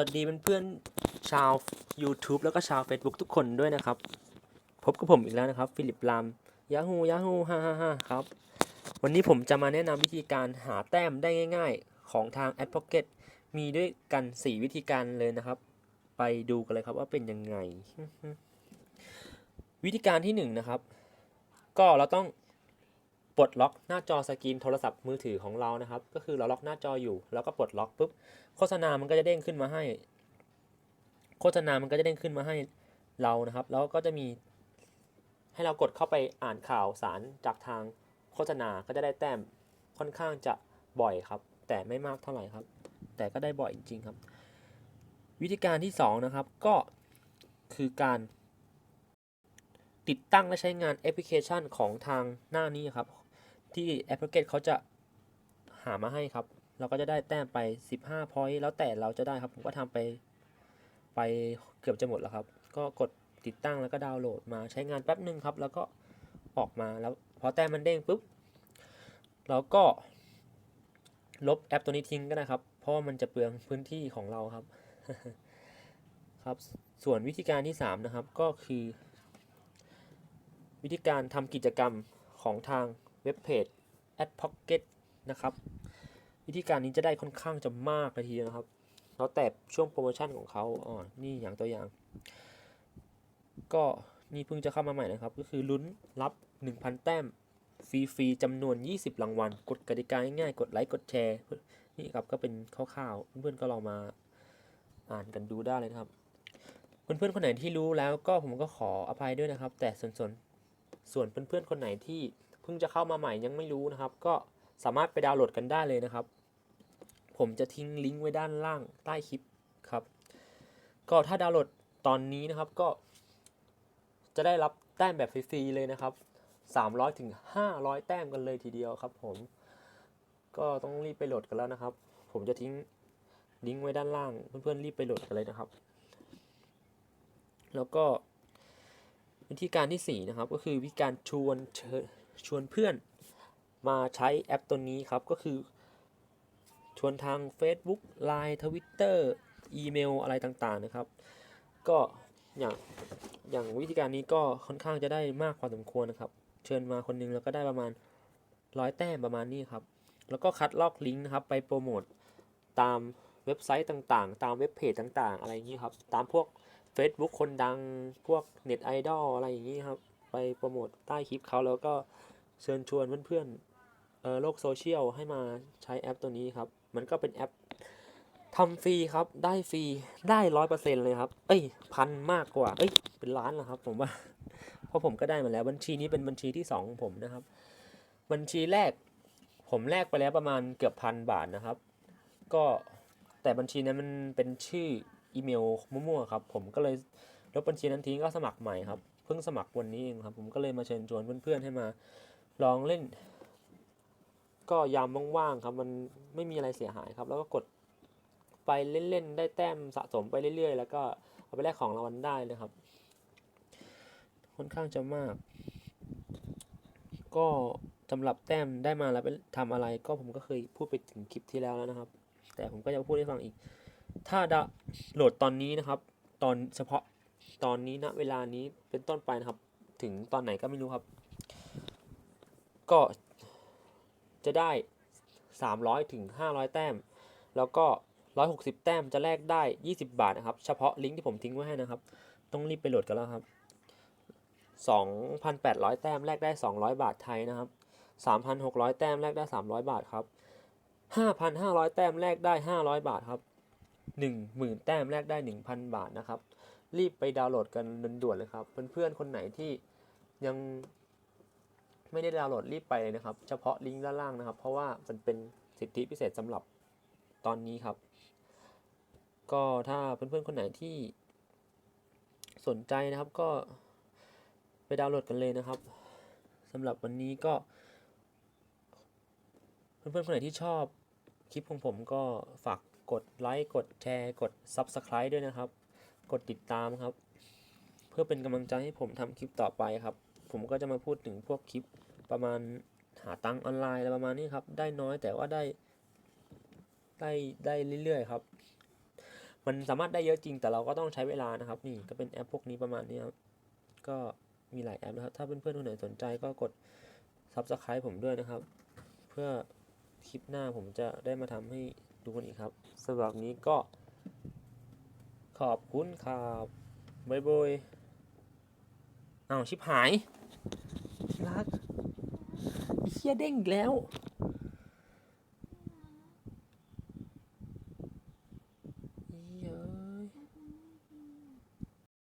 วัสดีเพื่อนๆชาว YouTube แล้วก็ชาว Facebook ทุกคนด้วยนะครับ พบกับผมอีกแล้วนะครับ ฟิลิปลามยาฮูยาฮูฮ่าฮ่าฮ่าครับ วันนี้ผมจะมาแนะนำวิธีการหาแต้มได้ง่าย ๆ ของทาง a d p o c k e t มีด้วยกัน 4 วิธีการเลยนะครับ ไปดูกันเลยครับว่าเป็นยังไง วิธีการที่1นะครับ ก็เราต้อง ปลดล็อกหน้าจอสกรีนโทรศัพท์มือถือของเรานะครับ ก็คือเราล็อกหน้าจออยู่ แล้วก็ปลดล็อกปุ๊บโฆษณามันก็จะเด้งขึ้นมาให้ โฆษณามันก็จะเด้งขึ้นมาให้เรานะครับ แล้วก็จะมีให้เรากดเข้าไปอ่านข่าวสารจากทางโฆษณาก็จะได้แต้มค่อนข้างจะบ่อยครับ แต่ไม่มากเท่าไหร่ครับ แต่ก็ได้บ่อยจริง ๆครับ วิธีการที่สองนะครับ ก็คือการติดตั้งและใช้งานแอปพลิเคชันของทางหน้านี้ครับ ที่แอปพลิเคชันเขาจะหามาให้ครับ เราก็จะได้แต้มไป 15พอยต์แล้วแต่เราจะได้ครับ ผมก็ทำไป ไปเกือบจะหมดแล้วครับ ก็กดติดตั้งแล้วก็ดาวน์โหลดมาใช้งานแป๊บหนึ่งครับ แล้วก็ออกมาแล้วพอแต้มมันเด้งปุ๊บเราก็ลบแอปตัวนี้ทิ้งก็ได้ครับ เพราะมันจะเปลืองพื้นที่ของเราครับ ครับ ส่วนวิธีการที่ 3 นะครับ ก็คือ วิธีการทำกิจกรรมของทาง เว็บเพจ a d Pocket นะครับ วิธีการนี้จะได้ค่อนข้างจะมากเลยทีเดียวนะครับ แล้วแต่ช่วงโปรโมชั่นของเขาอ๋อนี่อย่างตัวอย่าง ก็นี่เพิ่งจะเข้ามาใหม่นะครับ ก็คือลุ้นรับ 1,000 แต้มฟรีๆจำนวน 20 รางวัล กดกติกาง่ายๆ กดไลค์ กดแชร์ นี่ครับก็เป็นคร่าวๆ เพื่อนๆ ก็ลองมาอ่านกันดูได้เลยนะครับ เพื่อนๆ คนไหนที่รู้แล้วก็ผมก็ขออภัยด้วยนะครับ แต่ส่วนส่วนส่วนเพื่อนๆ คนไหนที่ เพิ่งจะเข้ามาใหม่ยังไม่รู้นะครับ ก็สามารถไปดาวน์โหลดกันได้เลยนะครับ ผมจะทิ้งลิงก์ไว้ด้านล่างใต้คลิปครับ ก็ถ้าดาวน์โหลดตอนนี้นะครับก็ จะได้รับแต้มแบบฟรีๆเลยนะครับ 300ถึง500 แต้มกันเลยทีเดียวครับ ผมก็ต้องรีบไปโหลดกันแล้วนะครับ ผมจะทิ้งลิงก์ไว้ด้านล่าง เพื่อนๆรีบไปโหลดกันเลยนะครับ แล้วก็วิธีการที่ 4 นะครับ ก็คือวิธีการชวนเชิญ ชวนเพื่อนมาใช้แอปตัวนี้ครับก็คือ ชวนทาง Facebook Line Twitter อีเมลอะไรต่างๆนะครับ ก็อย่างอย่างวิธีการนี้ก็ค่อนข้างจะได้มากพอสมควรนะครับ เชิญมาคนหนึงแล้วก็ได้ประมาณร้อยแต้มประมาณนี้ครับ แล้วก็คัดลอกลิงก์นะครับไปโปรโมทตามเว็บไซต์ต่างๆ ตามเว็บเพจต่างๆ อะไรอย่างนี้ครับ ตามพวก Facebook คนดังพวกเน็ตไอดอลอะไรอย่างนี้ครับ ไปโปรโมทใต้คลิปเขาแล้วก็เชิญชวนเพื่อนๆเอ่อโลกโซเชียลให้มาใช้แอปตัวนี้ครับ มันก็เป็นแอปทำฟรีครับ ได้ฟรี ได้ร้อยเปอร์เซ็นต์เลยครับ เอ้ย พันมากกว่า เอ้ย เป็นล้านแล้วครับ ผมว่า เพราะผมก็ได้มาแล้ว บัญชีนี้เป็นบัญชีที่สองของผมนะครับ บัญชีแรก ผมแลกไปแล้วประมาณเกือบพันบาทนะครับ ก็แต่บัญชีนั้นมันเป็นชื่ออีเมลมั่วๆครับ ผมก็เลย ลบบัญชีนั้นทิ้งก็สมัครใหม่ครับ เพิ่งสมัครวันนี้เองครับ ผมก็เลยมาเชิญชวนเพื่อนๆให้มา ลองเล่น ก็ยามว่างๆครับ มันไม่มีอะไรเสียหายครับ แล้วก็กดไปเล่นๆได้แต้มสะสมไปเรื่อยๆ แล้วก็เอาไปแลกของรางวัลได้เลยครับ ค่อนข้างจะมาก ก็สำหรับแต้มได้มาแล้วไปทำอะไร ก็ผมก็เคยพูดไปถึงคลิปที่แล้วแล้วนะครับ แต่ผมก็จะพูดให้ฟังอีก ถ้าดาโหลดตอนนี้นะครับ ตอนเฉพาะ ตอนนี้ณเวลานี้เป็นต้นไปนะครับ ถึงตอนไหนก็ไม่รู้ครับ ก็จะได้ 300ถึง500 แต้ม แล้วก็ 160 แต้มจะแลกได้ 20 บาทนะครับ เฉพาะลิงก์ที่ผมทิ้งไว้ให้นะครับ ต้องรีบไปโหลดกันแล้วครับ 2,800 แต้มแลกได้ 200 บาทไทยนะครับ 3,600 แต้มแลกได้ 300 บาทครับ 5,500 แต้มแลกได้ 500 บาทครับ 10,000 แต้มแลกได้ 1,000 บาทนะครับ รีบไปดาวน์โหลดกันด่วนๆเลยครับ เพื่อนๆคนไหนที่ยังไม่ได้ดาวน์โหลดรีบไปเลยนะครับ เฉพาะลิงก์ด้านล่างนะครับ เพราะว่ามันเป็นสิทธิพิเศษสำหรับตอนนี้ครับ ก็ถ้าเพื่อนๆคนไหนที่สนใจนะครับก็ไปดาวน์โหลดกันเลยนะครับสำหรับวันนี้ก็ เพื่อนๆคนไหนที่ชอบคลิปของผมก็ฝากกดไลค์กดแชร์ กด Subscribe ด้วยนะครับ กดติดตามครับ เพื่อเป็นกำลังใจให้ผมทำคลิปต่อไปครับ ผมก็จะมาพูดถึงพวกคลิปประมาณหาตังค์ออนไลน์อะไรประมาณนี้ครับ ได้น้อยแต่ว่าได้ ได้ได้เรื่อยๆครับ มันสามารถได้เยอะจริงแต่เราก็ต้องใช้เวลานะครับ นี่ก็เป็นแอปพวกนี้ประมาณนี้ครับก็มีหลายแอปนะครับ ถ้าเพื่อนๆคนไหนสนใจก็กด Subscribe ผมด้วยนะครับ เพื่อคลิปหน้าผมจะได้มาทำให้ดูกันอีกครับสำหรับนี้ก็ ขอบคุณครับบายบายอ้าชิบหายรักเฮียเด้งอีกแล้ว